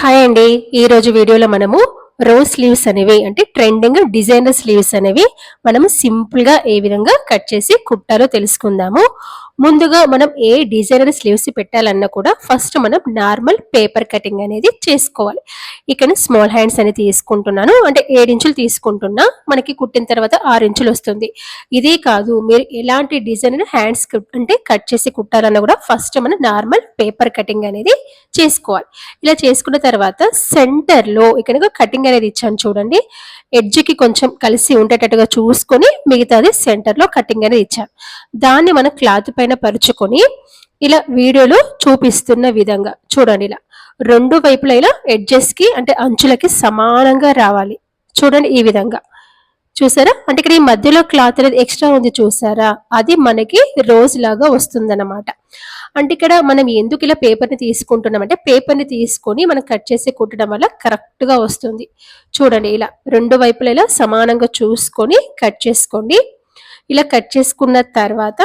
Hi అండి. ఈ రోజు వీడియోలో మనము రోజ్ స్లీవ్స్ అనేవి అంటే ట్రెండింగ్ డిజైనర్ స్లీవ్స్ అనేవి మనం సింపుల్గా ఏ విధంగా కట్ చేసి కుట్టాలో తెలుసుకుందాము. ముందుగా మనం ఏ డిజైనర్ స్లీవ్స్ పెట్టాలన్నా కూడా ఫస్ట్ మనం నార్మల్ పేపర్ కటింగ్ అనేది చేసుకోవాలి. ఇక్కడ స్మాల్ హ్యాండ్స్ అనేది తీసుకుంటున్నాను. అంటే ఏడు ఇంచులు తీసుకుంటున్నా. మనకి కుట్టిన తర్వాత ఆరు ఇంచులు వస్తుంది. ఇదే కాదు మీరు ఎలాంటి డిజైన్ హ్యాండ్స్ అంటే కట్ చేసి కుట్టాలన్నా కూడా ఫస్ట్ మనం నార్మల్ పేపర్ కటింగ్ అనేది చేసుకోవాలి. ఇలా చేసుకున్న తర్వాత సెంటర్లో ఇక్కడ కటింగ్ అనేది ఇచ్చాను చూడండి. ఎడ్జ్కి కొంచెం కలిసి ఉండేటట్టుగా చూసుకొని మిగతాది సెంటర్లో కటింగ్ అనేది ఇచ్చాను. దాన్ని మనం క్లాత్ పైన పరుచుకొని ఇలా వీడియోలో చూపిస్తున్న విధంగా చూడండి ఇలా. రెండు వైపులా ఇలా ఎడ్జెస్కి అంటే అంచులకి సమానంగా రావాలి. చూడండి ఈ విధంగా. చూసారా? అంటే ఇక్కడ ఈ మధ్యలో క్లాత్ అనేది ఎక్స్ట్రా ఉంది చూసారా? అది మనకి రోజ్ లాగా వస్తుందన్నమాట. అంటే ఇక్కడ మనం ఎందుకు ఇలా పేపర్ని తీసుకుంటున్నాం అంటే పేపర్ని తీసుకొని మనం కట్ చేసి కుట్టడం వల్ల కరెక్ట్గా వస్తుంది. చూడండి ఇలా. రెండు వైపులా ఇలా సమానంగా చూసుకొని కట్ చేసుకోండి. ఇలా కట్ చేసుకున్న తర్వాత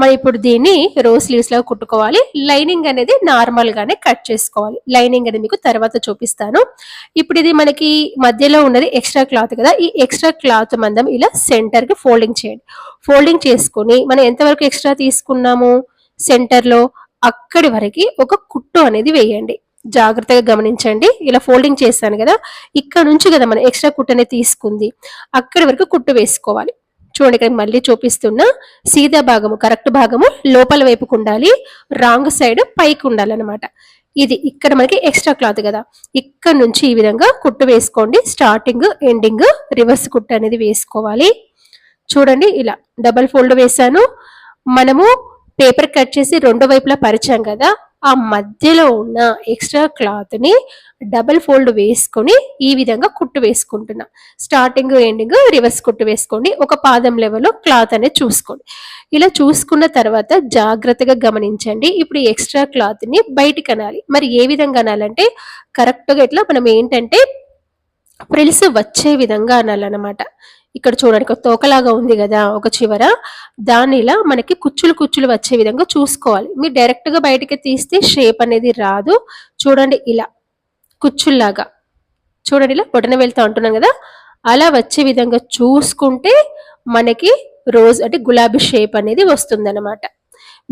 మనం ఇప్పుడు దీన్ని రోజ్ లీవ్స్ లాగా కుట్టుకోవాలి. లైనింగ్ అనేది నార్మల్ గానే కట్ చేసుకోవాలి. లైనింగ్ అనేది మీకు తర్వాత చూపిస్తాను. ఇప్పుడు ఇది మనకి మధ్యలో ఉన్నది ఎక్స్ట్రా క్లాత్ కదా ఈ ఎక్స్ట్రా క్లాత్ మందం ఇలా సెంటర్కి ఫోల్డింగ్ చేయండి. ఫోల్డింగ్ చేసుకొని మనం ఎంతవరకు ఎక్స్ట్రా తీసుకున్నాము? సెంటర్లో అక్కడి వరకు ఒక కుట్టు అనేది వేయండి. జాగ్రత్తగా గమనించండి. ఇలా ఫోల్డింగ్ చేశాను కదా ఇక్కడ నుంచి కదా మనం ఎక్స్ట్రా కుట్టు అనేది తీసుకుంది. అక్కడి వరకు కుట్టు వేసుకోవాలి. చూడండి ఇక్కడ మళ్ళీ చూపిస్తున్న సీదా భాగము కరెక్ట్ భాగము లోపల వైపుకు ఉండాలి రాంగ్ సైడ్ పైకి ఉండాలన్నమాట. ఇది ఇక్కడ మనకి ఎక్స్ట్రా క్లాత్ కదా. ఇక్కడ నుంచి ఈ విధంగా కుట్టు వేసుకోండి. స్టార్టింగ్ ఎండింగ్ రివర్స్ కుట్టు అనేది వేసుకోవాలి. చూడండి ఇలా డబల్ ఫోల్డ్ వేసాను మనము పేపర్ కట్ చేసి రెండు వైపులా పరిచాం కదా. ఆ మధ్యలో ఉన్న ఎక్స్ట్రా క్లాత్ని డబల్ ఫోల్డ్ వేసుకొని ఈ విధంగా కుట్టు వేసుకుంటున్నా. స్టార్టింగ్ ఎండింగ్ రివర్స్ కుట్టు వేసుకోండి. ఒక పాదం లెవెల్లో క్లాత్ అనేది చూసుకోండి. ఇలా చూసుకున్న తర్వాత జాగ్రత్తగా గమనించండి. ఇప్పుడు ఎక్స్ట్రా క్లాత్ని బయటికి అనాలి. మరి ఏ విధంగా అనాలంటే కరెక్ట్గా ఇట్లా మనం ఏంటంటే ప్రిల్స్ వచ్చే విధంగా అనాలన్నమాట. ఇక్కడ చూడండి ఒక తోకలాగా ఉంది కదా ఒక చివర. దాన్ని ఇలా మనకి కుచ్చులు కుచ్చులు వచ్చే విధంగా చూసుకోవాలి. మీరు డైరెక్ట్గా బయటకి తీస్తే షేప్ అనేది రాదు. చూడండి ఇలా కుచ్చుల్లాగా. చూడండి ఇలా బొటన వెళ్తా ఉంటున్నాం కదా. అలా వచ్చే విధంగా చూసుకుంటే మనకి రోజ్ అంటే గులాబీ షేప్ అనేది వస్తుందన్నమాట.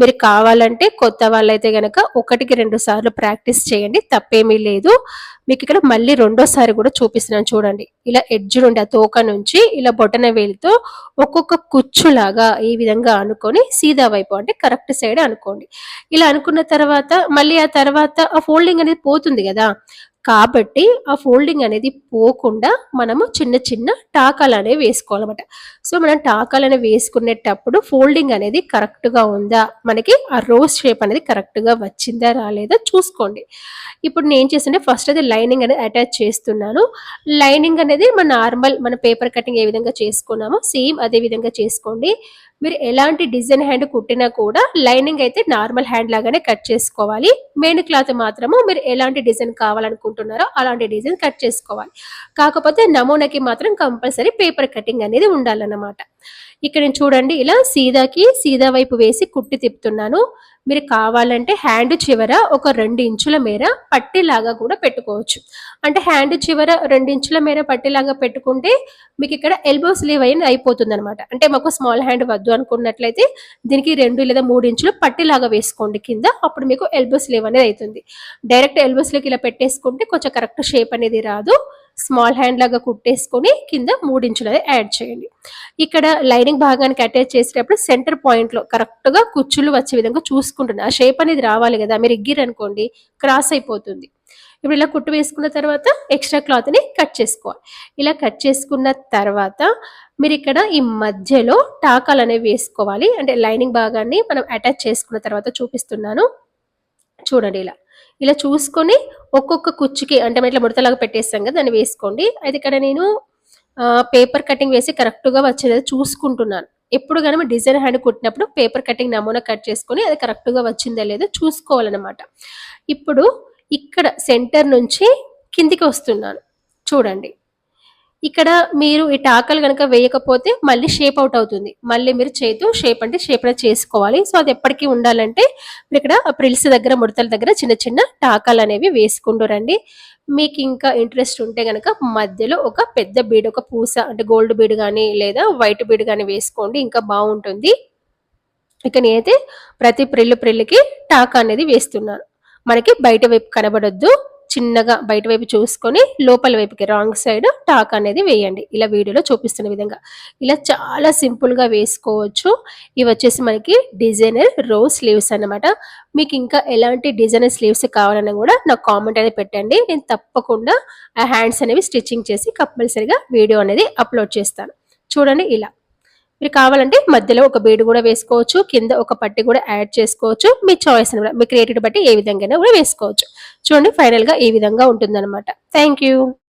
మీరు కావాలంటే కొత్త వాళ్ళైతే గనక ఒకటికి రెండు సార్లు ప్రాక్టీస్ చేయండి తప్పేమీ లేదు. మీకు ఇక్కడ మళ్ళీ రెండోసారి కూడా చూపిస్తున్నాను చూడండి. ఇలా ఎడ్జ్ నుండి ఆ తోక నుంచి ఇలా బొటన వేలితో ఒక్కొక్క కుచ్చులాగా ఈ విధంగా అనుకొని సీదా వైపు అంటే కరెక్ట్ సైడ్ అనుకోండి. ఇలా అనుకున్న తర్వాత మళ్ళీ ఆ తర్వాత ఆ ఫోల్డింగ్ అనేది పోతుంది కదా. కాబట్టి ఆ ఫోల్డింగ్ అనేది పోకుండా మనము చిన్న చిన్న టాకాలు అనేవి వేసుకోవాలన్నమాట. సో మనం టాకాలు అనేవి వేసుకునేటప్పుడు ఫోల్డింగ్ అనేది కరెక్ట్గా ఉందా? మనకి ఆ రోజ్ షేప్ అనేది కరెక్ట్గా వచ్చిందా? రాలేదా? చూసుకోండి. ఇప్పుడు నేను చేస్తుంటే ఫస్ట్ అయితే లైనింగ్ అనేది అటాచ్ చేస్తున్నాను. లైనింగ్ అనేది మన నార్మల్ మన పేపర్ కటింగ్ ఏ విధంగా చేసుకున్నామో సేమ్ అదే విధంగా చేసుకోండి. మీరు ఎలాంటి డిజైన్ హ్యాండ్ కుట్టినా కూడా లైనింగ్ అయితే నార్మల్ హ్యాండ్ లాగానే కట్ చేసుకోవాలి. మెయిన్ క్లాత్ మాత్రము మీరు ఎలాంటి డిజైన్ కావాలనుకుంటున్నారో అలాంటి డిజైన్ కట్ చేసుకోవాలి. కాకపోతే నమూనాకి మాత్రం కంపల్సరీ పేపర్ కటింగ్ అనేది ఉండాలన్నమాట. ఇక్కడ నేను చూడండి ఇలా సీదాకి సీదా వైపు వేసి కుట్టి తిప్పుతున్నాను. మీరు కావాలంటే హ్యాండ్ చివర ఒక రెండు ఇంచుల మేర పట్టిలాగా కూడా పెట్టుకోవచ్చు. అంటే హ్యాండ్ చివర రెండు ఇంచుల మేర పట్టిలాగా పెట్టుకుంటే మీకు ఇక్కడ ఎల్బో స్లీవ్ అయిన అయిపోతుంది అనమాట అంటే మాకు స్మాల్ హ్యాండ్ వద్దు అనుకున్నట్లయితే దీనికి రెండు లేదా మూడు ఇంచులు పట్టిలాగా వేసుకోండి కింద అప్పుడు మీకు ఎల్బో స్లీవ్ అనేది అవుతుంది. డైరెక్ట్ ఎల్బో స్లీవ్ ఇలా పెట్టేసుకుంటే కొంచెం కరెక్ట్ షేప్ అనేది రాదు. స్మాల్ హ్యాండ్ లాగా కుట్టేసుకొని కింద మూడించులు అనేది యాడ్ చేయండి. ఇక్కడ లైనింగ్ భాగానికి అటాచ్ చేసేటప్పుడు సెంటర్ పాయింట్లో కరెక్ట్గా కుచ్చులు వచ్చే విధంగా చూసుకుంటుంది. ఆ షేప్ అనేది రావాలి కదా మీరు ఎగ్గిరు అనుకోండి క్రాస్ అయిపోతుంది. ఇప్పుడు ఇలా కుట్టు వేసుకున్న తర్వాత ఎక్స్ట్రా క్లాత్ని కట్ చేసుకోవాలి. ఇలా కట్ చేసుకున్న తర్వాత మీరు ఇక్కడ ఈ మధ్యలో టాకాలు అనేవి వేసుకోవాలి. అంటే లైనింగ్ భాగాన్ని మనం అటాచ్ చేసుకున్న తర్వాత చూపిస్తున్నాను. చూడండి ఇలా. ఇలా చూసుకొని ఒక్కొక్క కుచ్చుకి అంటే మనం ఇట్లా ముడతలాగా పెట్టేస్తాం కదా దాన్ని వేసుకోండి. అయితే ఇక్కడ నేను పేపర్ కటింగ్ వేసి కరెక్ట్గా వచ్చేది చూసుకుంటున్నాను. ఎప్పుడు కానీ డిజైన్ హ్యాండ్ కుట్టినప్పుడు పేపర్ కటింగ్ నమూనా కట్ చేసుకొని అది కరెక్ట్గా వచ్చిందా లేదో చూసుకోవాలన్నమాట. ఇప్పుడు ఇక్కడ సెంటర్ నుంచి కిందికి వస్తున్నాను. చూడండి. ఇక్కడ మీరు ఈ టాకలు కనుక వేయకపోతే మళ్ళీ షేప్ అవుట్ అవుతుంది. మళ్ళీ మీరు చేతు షేప్ అంటే షేప్ అనేది చేసుకోవాలి. సో అది ఎప్పటికీ ఉండాలంటే మీరు ఇక్కడ ప్రిల్స్ దగ్గర ముడతల దగ్గర చిన్న చిన్న టాకాలు అనేవి వేసుకుంటూ రండి. మీకు ఇంకా ఇంట్రెస్ట్ ఉంటే గనక మధ్యలో ఒక పెద్ద బీడ్ ఒక పూస అంటే గోల్డ్ బీడ్ కానీ లేదా వైట్ బీడ్ కానీ వేసుకోండి. ఇంకా బాగుంటుంది. ఇక నేనైతే ప్రతి ప్రిల్లు ప్రిల్లుకి టాకా అనేది వేస్తున్నాను. మనకి బయట వైపు కనబడొద్దు. చిన్నగా బయట వైపు చూసుకొని లోపల వైపుకి రాంగ్ సైడ్ టాక్ అనేది వేయండి. ఇలా వీడియోలో చూపిస్తున్న విధంగా. ఇలా చాలా సింపుల్గా వేసుకోవచ్చు. ఇవి వచ్చేసి మనకి డిజైనర్ రోజ్ స్లీవ్స్ అనమాట మీకు ఇంకా ఎలాంటి డిజైనర్ స్లీవ్స్ కావాలన్నా కూడా నాకు కామెంట్ అనేది పెట్టండి. నేను తప్పకుండా ఆ హ్యాండ్స్ అనేవి స్టిచ్చింగ్ చేసి కంపల్సరిగా వీడియో అనేది అప్లోడ్ చేస్తాను. చూడండి ఇలా. మీరు కావాలంటే మధ్యలో ఒక బీడు కూడా వేసుకోవచ్చు కింద ఒక పట్టి కూడా యాడ్ చేసుకోవచ్చు మీ చాయిస్ కూడా మీ క్రియేటివిటీ బట్టి ఏ విధంగా కూడా వేసుకోవచ్చు. చూడండి ఫైనల్గా ఈ విధంగా ఉంటుంది అనమాట థ్యాంక్